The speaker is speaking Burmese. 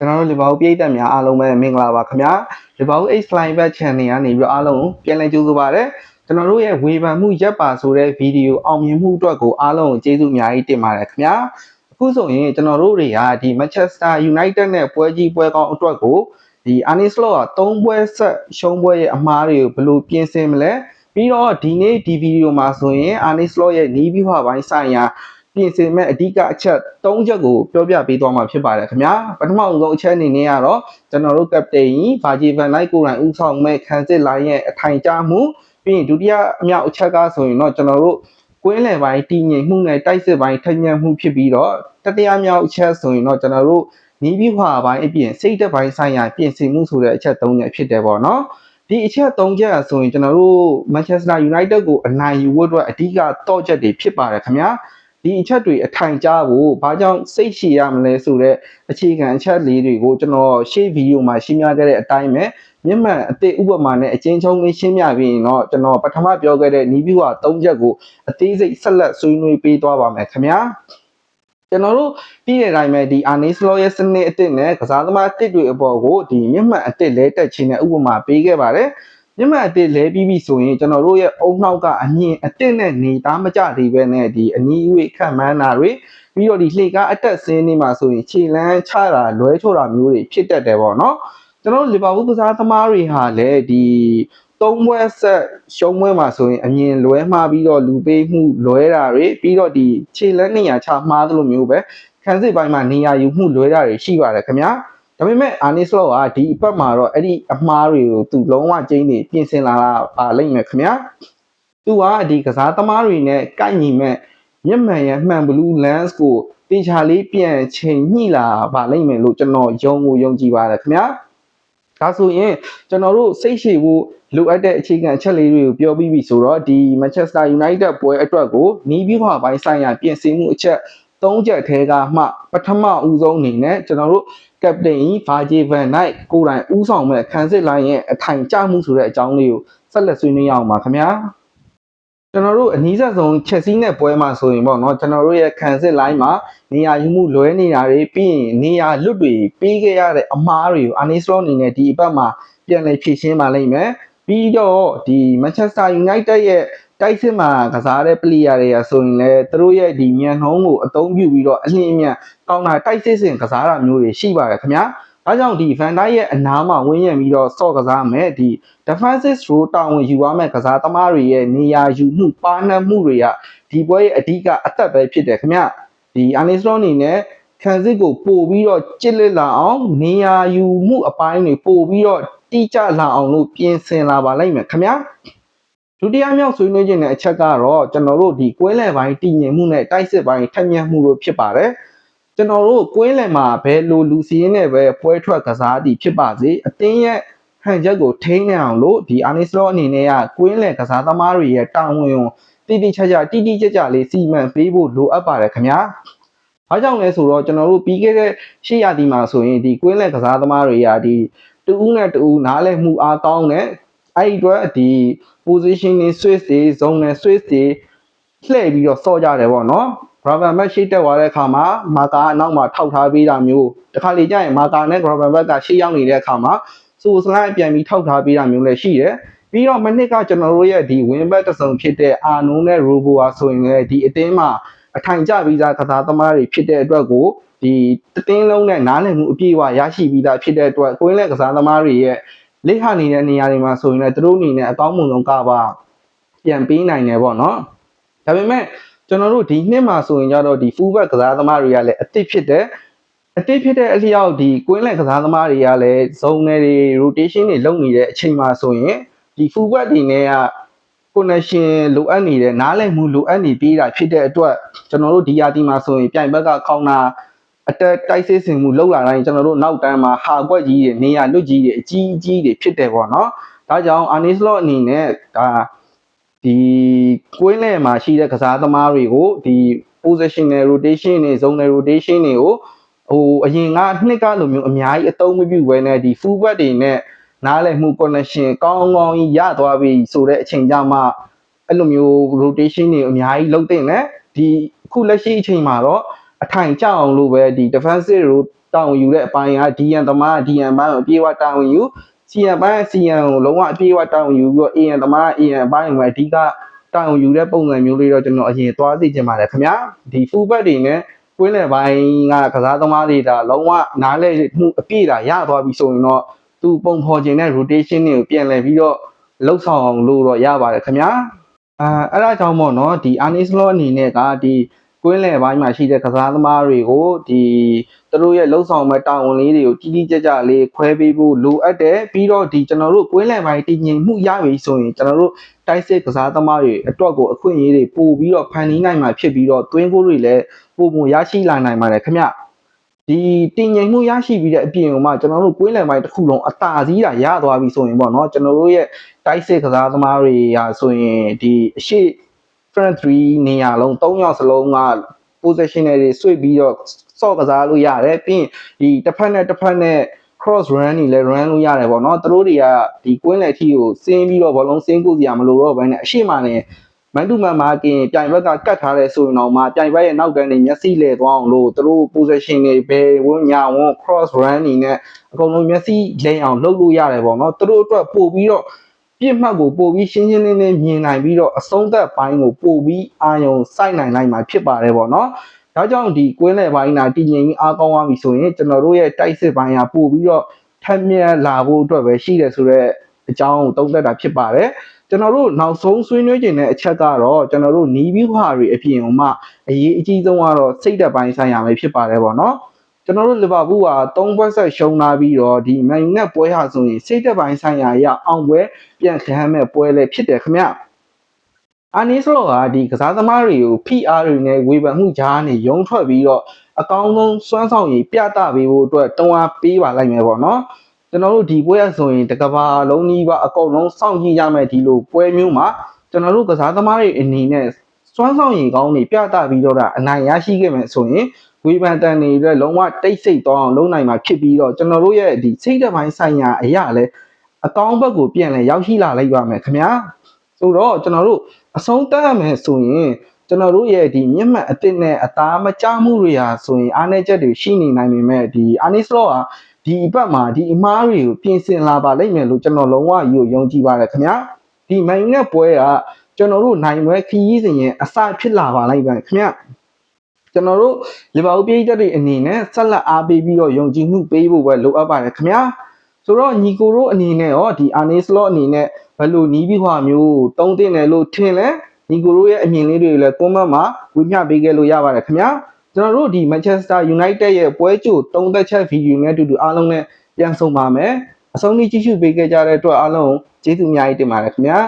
ကျွန်တော်တို့လီဗာပူးပြည်သက်များအားလုံးပဲမင်္ဂလာပါခင်ဗျာလီဗာပူး X Line Back Channel ကနေပြီးတော့အားလုံးကိုပြန်လည်ကြိုဆိုပါရစေကျွန်တော်တို့ရဲ့ဝေဖန်မှုရပ်ပါဆိုတဲ့ဗီဒီယိုအောင်မြင်မှုအတွက်ကိုအားလုံးကိုကျေးဇူးအများကြီးတင်ပါတယ်ခင်ဗျာအခုဆိုရင်ကျွန်တော်တို့တွေကဒီ Manchester United နဲ့ပွဲကြီးပွဲကောင်းအတွက်ကိုဒီ Arne Slot က3ပွဲဆက်ရှုံးပွဲရဲ့အမှားတွေကိုဘယ်လိုပြင်ဆင်မလဲပြီးတော့ဒီနေ့ဒီဗီဒီယိုမှာဆိုရင် Arne Slot ရဲ့နီးပြီးဟွာပိုင်းဆိုင်ရာ ပြင်ဆင်မဲ့အဓိကအချက်၃ချက်ကိုပြောပြပေးသွားမှာဖြစ်ပါတယ်ခင်ဗျာပထမဆုံးအချက်အနေနဲ့ကတော့ကျွန်တော်တို့ကပတိန်ဗာဂျီဗန်လိုက်ကိုယ်တိုင်ဦးဆောင်မဲ့ခံစစ်လိုင်းရဲ့အထိုင်ကျမှုပြီးရင်ဒုတိယအမြောက်အချက်ကဆိုရင်တော့ကျွန်တော်တို့ကွင်းလယ်ပိုင်းတည်ငြိမ်မှုနဲ့တိုက်စစ်ပိုင်းထက်ညံ့မှုဖြစ်ပြီးတော့တတိယမြောက်အချက်ဆိုရင်တော့ကျွန်တော်တို့နီးပြီးဟွာပိုင်းအပြင်စိတ်သက်ပိုင်းဆိုင်ရာပြင်ဆင်မှုဆိုတဲ့အချက်၃ချက်ဖြစ်တယ်ပေါ့နော်ဒီအချက်၃ချက်ဆိုရင်ကျွန်တော်တို့ Manchester United ကိုအနိုင်ယူဖို့အတွက်အဓိကတော့ချက်တွေဖြစ်ပါတယ်ခင်ဗျာ ဒီအချက်တွေအထိုင်ကြဖို့ဘာကြောင့်စိတ်ရှည်ရမလဲဆိုတော့အခြေခံအချက်လေးတွေကိုကျွန်တော်ရှေ့ဗီဒီယိုမှာရှင်းပြခဲ့တဲ့အတိုင်းပဲမျက်မှန်အသစ်ဥပမာနဲ့အချင်းချင်းလေးရှင်းပြပြီးရင်တော့ကျွန်တော်ပထမပြောခဲ့တဲ့နီးဗျူဟာ၃ချက်ကိုအသေးစိတ်ဆက်လက်ဆွေးနွေးပေးသွားပါမယ်ခင်ဗျာကျွန်တော်တို့ပြီးတဲ့အတိုင်းပဲဒီ Arne Slot ရဲ့စနစ်အသစ်နဲ့ကစားသမားအသစ်တွေအပေါ်ကိုဒီမျက်မှန်အသစ်လဲတက်ခြင်းနဲ့ဥပမာပေးခဲ့ပါတယ် မျက်မှန်အသစ်လဲပြီးပြီဆိုရင်ကျွန်တော်တို့ရဲ့အုံနောက်ကအမြင်အသစ်နဲ့နေသားမကြသေးပဲနဲ့ဒီအနီးဝေးခံမှန်းတာတွေပြီးတော့ဒီလှေကားအတက်ဆင်းနေမှာဆိုရင်ခြေလန်းချတာလွဲချိုတာမျိုးတွေဖြစ်တတ်တယ်ပေါ့နော်ကျွန်တော်တို့လီဗာပူးကစားသမားတွေဟာလည်းဒီသုံးပွဲဆက်ရှုံးပွဲမှာဆိုရင်အမြင်လွဲမှားပြီးတော့လူပေးမှုလွဲတာတွေပြီးတော့ဒီခြေလန်းနေရာချမှားသလိုမျိုးပဲခံစစ်ပိုင်းမှာနေရာယူမှုလွဲတာတွေရှိပါတယ်ခင်ဗျာ ဒါပေမဲ့အာနီစလော့ကဒီအပတ်မှာတော့အဲ့ဒီအမှားတွေကိုသူလုံးဝကျင်းနေပြင်ဆင်လာတာပါလိမ့်မယ်ခင်ဗျာသူကဒီကစားသမားတွေနဲ့ကိုက်ညီမဲ့မျက်မှန်ရမှန်ဘလူး lens ကိုတင်ချာလေးပြန်ချိန်ညှိလာပါလိမ့်မယ်လို့ကျွန်တော်ယုံကိုယုံကြည်ပါတယ်ခင်ဗျာဒါဆိုရင်ကျွန်တော်တို့စိတ်ရှည်ဖို့လိုအပ်တဲ့အခြေခံအချက်လေးတွေကိုပြောပြီးပြီဆိုတော့ဒီ Manchester United ပွဲအတွက်ကိုနီးပြီးဟွာပိုင်းဆိုင်ရာပြင်ဆင်မှုအချက် ၃ချက်ထဲကမှပထမဦးဆုံးအနေနဲ့ကျွန်တော်တို့ကပတိန်ဗာဂျီဗန်နိုင်ကိုယ်တိုင်ဦးဆောင်မဲ့ခန်းစစ်လိုင်းရဲ့အထိုင်ကျမှုဆိုတဲ့အကြောင်းလေးကိုဆက်လက်ဆွေးနွေးရအောင်ပါခင်ဗျာကျွန်တော်တို့အနည်းဆက်ဆုံးချက်စီးနဲ့ပွဲမှာဆိုရင်ပေါ့နော်ကျွန်တော်တို့ရဲ့ခံစစ်လိုင်းမှာနေရာယူမှုလွဲနေတာတွေပြီးရင်နေရာလွတ်တွေပေးခဲ့ရတဲ့အမားတွေကိုအာနီစလောအနေနဲ့ဒီအပတ်မှာပြန်လည်ဖြည့်ရှင်းပါလိမ့်မယ်ပြီးတော့ဒီ Manchester United ရဲ့ တိုက်စစ်မှာကစားတဲ့ player တွေကဆိုရင်လည်းသူတို့ရဲ့ဒီမြန်နှုံးကိုအသုံးပြုပြီးတော့အလင်းအမြန်ကောင်းတာတိုက်စစ်စင်ကစားတာမျိုးတွေရှိပါတယ်ခင်ဗျာဒါကြောင့်ဒီ Van Dijk ရဲ့အနားမှာဝင်းရံပြီးတော့ဆော့ကစားမယ်ဒီ defensive role တာဝန်ယူရမယ့်ကစားသမားတွေရဲ့နေရာယူမှုပါနှံမှုတွေကဒီပွဲရဲ့အဓိကအသက်ပဲဖြစ်တယ်ခင်ဗျဒီ Armstrong အနေနဲ့ခံစစ်ကိုပို့ပြီးတော့ကြစ်လက်လာအောင်နေရာယူမှုအပိုင်းတွေပို့ပြီးတော့တိကျလာအောင်လို့ပြင်ဆင်လာပါလိမ့်မယ်ခင်ဗျာ ဒုတိယမြောက်ဆွေးနွေးခြင်းတဲ့အချက်ကတော့ကျွန်တော်တို့ဒီကွဲလယ်ပိုင်းတည်ငြိမ်မှုနဲ့တိုက်စစ်ပိုင်းထက်မြက်မှုလို့ဖြစ်ပါတယ်ကျွန်တော်တို့ကွင်းလယ်မှာဘယ်လိုလူစီးရင်နဲ့ပဲပွဲထွက်ကစားသည်ဖြစ်ပါစေအတင်းရဲ့ဟန်ချက်ကိုထိန်းနေအောင်လို့ဒီအာနီစလောအနေနဲ့ကကွင်းလယ်ကစားသမားတွေရဲ့တာဝန်ကိုတိတိကျကျတိတိကျကျလေးစီမံပေးဖို့လိုအပ်ပါတယ်ခင်ဗျာ။ဘာကြောင့်လဲဆိုတော့ကျွန်တော်တို့ပြီးခဲ့တဲ့ရှေ့ရာသီမှာဆိုရင်ဒီကွင်းလယ်ကစားသမားတွေကဒီတူးနဲ့တူးနားလည်မှုအားကောင်းတဲ့ အဲ့ဒီအတွက်ဒီ position တွေ switch တွေ zone တွေ switch တွေလှည့်ပြီးတော့စော့ကြတယ်ပေါ့နော်။ Gravel Match ရှိတက်သွားတဲ့အခါမှာမာကာအနောက်မှာထောက်ထားပေးတာမျိုးတခါလေကျရင်မာကာနဲ့ Gravel Match ကရှေ့ရောက်နေတဲ့အခါမှာစူစလိုင်းပြန်ပြီးထောက်ထားပေးတာမျိုးလည်းရှိတယ်။ပြီးတော့မနစ်ကကျွန်တော်တို့ရဲ့ဒီ win back တစုံဖြစ်တဲ့အာနိုးနဲ့ Robo ဟာဆိုရင်လည်းဒီအသင်းမှာအထိုင်ကျပြီးသားကစားသမားတွေဖြစ်တဲ့အတွက်ကိုဒီတတင်းလုံးနဲ့နားလည်မှုအပြည့်အဝရရှိပြီးသားဖြစ်တဲ့အတွက်ကိုင်းလက်ကစားသမားတွေရဲ့ လိဟနေတဲ့နေရာတွေမှာဆိုရင်လည်းသူတို့အနေနဲ့အကောင်းမွန်ဆုံးကပါပြန်ပေးနိုင်တယ်ပေါ့နော်ဒါပေမဲ့ကျွန်တော်တို့ဒီနှစ်မှာဆိုရင်ကြတော့ဒီ full back ကစားသမားတွေကလည်းအသစ်ဖြစ်တယ်အတိတ်ဖြစ်တဲ့အလျောက်ဒီကွင်းလက်ကစားသမားတွေကလည်းဇုံနယ်တွေ rotation တွေလုပ်နေတဲ့အချိန်မှာဆိုရင်ဒီ full back တွေနဲ့က connection လိုအပ်နေတဲ့နားလည်မှုလိုအပ်နေပြီးတာဖြစ်တဲ့အတွက်ကျွန်တော်တို့ဒီယာတီမှာဆိုရင်ပြိုင်ဘက်ကခေါင်းနာ အတက်တိုက်စစ်စင်မှုလောက်လာတိုင်းကျွန်တော်တို့နောက်တန်းမှာဟာကွက်ကြီးတွေနေရလွတ်ကြီးတွေအကြီးအကြီးတွေဖြစ်တယ်ပေါ့နော်ဒါကြောင့် Arne Slot အနေနဲ့ဒါဒီကွင်းလဲမှာရှိတဲ့ကစားသမားတွေကိုဒီ positional rotation တွေ zonal rotation တွေကိုဟိုအရင်ကနှစ်ကလိုမျိုးအများကြီးအသုံးမပြုဘဲနဲ့ဒီ full back တွေနဲ့နားလည်မှု connection ကောင်းကောင်းကြီးရသွားပြီဆိုတဲ့အချိန်ကြမှာအဲ့လိုမျိုး rotation တွေအများကြီးလုပ်တဲ့နဲ့ဒီအခုလက်ရှိအချိန်မှာတော့ အထိုင်ကျအောင်လို့ပဲဒီ defensive တောင်းယူတဲ့အပိုင်းက DN သမား DN ဘိုင်းကိုအပြေးအဝတောင်းယူ CN ဘိုင်း CN ကိုလုံးဝအပြေးအဝတောင်းယူပြီးတော့ AN သမား AN ဘိုင်းကိုအဓိကတောင်းယူတဲ့ပုံစံမျိုးလေးတော့ကျွန်တော်အရင်သွားသိချင်ပါတယ်ခင်ဗျာဒီ full back တွေနဲ့ကွင်းလယ်ပိုင်းကကစားသမားတွေဒါလုံးဝနားလဲမှုအပြည့်တာရသွားပြီဆိုရင်တော့သူပုံဖော်ခြင်းတဲ့ rotation တွေကိုပြန်လည်ပြီးတော့လှုပ်ဆောင်အောင်လို့တော့ရပါတယ်ခင်ဗျာအာအဲ့ဒါကြောင့်မို့နော်ဒီ Arnis Law အနေနဲ့ကဒီ ကွင်းလယ်ပိုင်းမှာရှိတဲ့ကစားသမားတွေကိုဒီသူတို့ရဲ့လှုပ်ဆောင်မဲ့တာဝန်လေးတွေကိုကြီးကြီးကျယ်ကျယ်လေးခွဲပေးဖို့လိုအပ်တယ်ပြီးတော့ဒီကျွန်တော်တို့ကွင်းလယ်ပိုင်းတည်ငြိမ်မှုရပြီဆိုရင်ကျွန်တော်တို့တိုက်စစ်ကစားသမားတွေအတွက်ကိုအခွင့်အရေးတွေပို့ပြီးတော့ဖန်တီးနိုင်မှာဖြစ်ပြီးတော့သွင်းကိုတွေလည်းပုံပုံရရှိလာနိုင်ပါတယ်ခင်ဗျဒီတည်ငြိမ်မှုရရှိပြီးတဲ့အပြင်ကမှကျွန်တော်တို့ကွင်းလယ်ပိုင်းတစ်ခုလုံးအသာစီးတာရသွားပြီဆိုရင်ပေါ့နော်ကျွန်တော်တို့ရဲ့တိုက်စစ်ကစားသမားတွေဟာဆိုရင်ဒီအရှိ front 3နေရာလုံး၃ယောက်စလုံးက position တွေဆွေ့ပြီးတော့စော့ကစားလို့ရတယ်ပြီးရင်ဒီတစ်ဖက်နဲ့တစ်ဖက်နဲ့ cross run တွေလည်း run လို့ရတယ်ပေါ့နော်သူတို့တွေကဒီကွင်းလယ်ထီကိုစင်းပြီးတော့ဘောလုံးစင်းကိုစရာမလိုတော့ဘဲနဲ့အရှိမနဲ့မန်တူမန်မာကင်ပြိုင်ဘက်ကကတ်ထားတဲ့ဆိုရင်တော့မှပြိုင်ဘက်ရဲ့နောက်တန်းနေမျက်စိလဲသွားအောင်လို့သူတို့ position တွေဘယ်ဝန်းညာဝန်း cross run တွေနဲ့အကုန်လုံးမျက်စိလဲအောင်လုပ်လို့ရတယ်ပေါ့နော်သူတို့အတွက်ပို့ပြီးတော့ ပြစ်မှတ်ကိုပို့ပြီးရှင်းရှင်းလင်းလင်းမြင်နိုင်ပြီးတော့အဆုံးသက်ပိုင်းကိုပို့ပြီးအာယုံစိုက်နိုင်နိုင်မှာဖြစ်ပါတယ်ပေါ့နော်ဒါကြောင့်ဒီကွင်းလယ်ပိုင်းနာတည်ငြိမ်ပြီးအားကောင်းသွားပြီဆိုရင်ကျွန်တော်တို့ရဲ့တိုက်စစ်ပိုင်းကပို့ပြီးတော့ထက်မြက်လာဖို့အတွက်ပဲရှိတယ်ဆိုတော့အကြောင်းကိုသုံးသပ်တာဖြစ်ပါတယ်ကျွန်တော်တို့နောက်ဆုံးဆွေးနွေးခြင်းတဲ့အချက်ကတော့ကျွန်တော်တို့နီးပြီးခွာတွေအပြင်ဟိုမှအရေးအကြီးဆုံးကတော့စိတ်သက်ပိုင်းဆိုင်ရာပဲဖြစ်ပါတယ်ပေါ့နော် ကျွန်တော်တို့လီဗာပူးက3ဘွဲ့ဆက်ရှုံးလာပြီးတော့ဒီမန်ယူနဲ့ပွဲဟာဆိုရင်စိတ်သက်ပိုင်းဆိုင်ရာရအောင်ပွဲပြန်ခံရမဲ့ပွဲလည်းဖြစ်တယ်ခင်ဗျအာနီဆိုကဒီကစားသမားတွေကို PR တွေနဲ့ဝေဖန်မှုကြားနေရုံထွက်ပြီးတော့အကောင်းဆုံးစွမ်းဆောင်ရည်ပြသပေးဖို့အတွက်တွန်းအားပေးပါလိုက်မယ်ပေါ့နော်ကျွန်တော်တို့ဒီပွဲရဆိုရင်တကဘာလုံးကြီးပါအကုန်လုံးစောင့်ကြည့်ရမယ်ဒီလိုပွဲမျိုးမှာကျွန်တော်တို့ကစားသမားတွေအနေနဲ့ စွမ်းဆောင်ရည်ကောင်းတွေပြသပြီးတော့အနိုင်ရရှိခဲ့မယ်ဆိုရင်ဝေဖန်တန်တွေအတွက်လုံးဝတိတ်ဆိတ်သွားအောင်လုပ်နိုင်မှာဖြစ်ပြီးတော့ကျွန်တော်တို့ရဲ့ဒီစိတ်ဓာတ်ပိုင်းဆိုင်ရာအရာလည်းအကောင်းဘက်ကိုပြန်လဲရောက်ရှိလာလိုက်ပါမယ်ခင်ဗျာဆိုတော့ကျွန်တော်တို့အဆုံးသတ်ရမယ်ဆိုရင်ကျွန်တော်တို့ရဲ့ဒီမျက်မှန်အစ်စ်နဲ့အသားမကျမှုတွေဟာဆိုရင်အားနည်းချက်တွေရှိနေနိုင်ပေမဲ့ဒီအာနီစလော့ဟာဒီအပတ်မှာဒီအမားတွေကိုပြင်ဆင်လာပါလိမ့်မယ်လို့ကျွန်တော်လုံးဝယူယုံကြည်ပါတယ်ခင်ဗျာဒီမိုင်နဲ့ပွဲက ကျွန်တော်တို့နိုင်ပွဲခရီးစဉ်ရဲ့အစဖြစ်လာပါလိမ့်မယ်ခင်ဗျာကျွန်တော်တို့လီဗာပူးပြည်သက်တွေအနေနဲ့ဆက်လက်အားပေးပြီးတော့ယုံကြည်မှုပေးဖို့ပဲလိုအပ်ပါတယ်ခင်ဗျာဆိုတော့ညီကိုတို့အနေနဲ့ရောဒီအာနီစလော့အနေနဲ့ဘယ်လိုနီးပြီးဟွာမျိုးတုံးတင်တယ်လို့ထင်လဲညီကိုတို့ရဲ့အမြင်လေးတွေလည်း comment မှာဝေမျှပေးခဲ့လို့ရပါတယ်ခင်ဗျာကျွန်တော်တို့ဒီ Manchester United ရဲ့ပွဲကြိုတုံးသက်ချက်ဗီဒီယိုနဲ့အတူတူအားလုံးနဲ့ပြန်ဆုံပါမယ်အဆုံးထိကြည့်ရှုပေးခဲ့ကြတဲ့အတွက်အားလုံးကျေးဇူးအများကြီးတင်ပါတယ်ခင်ဗျာ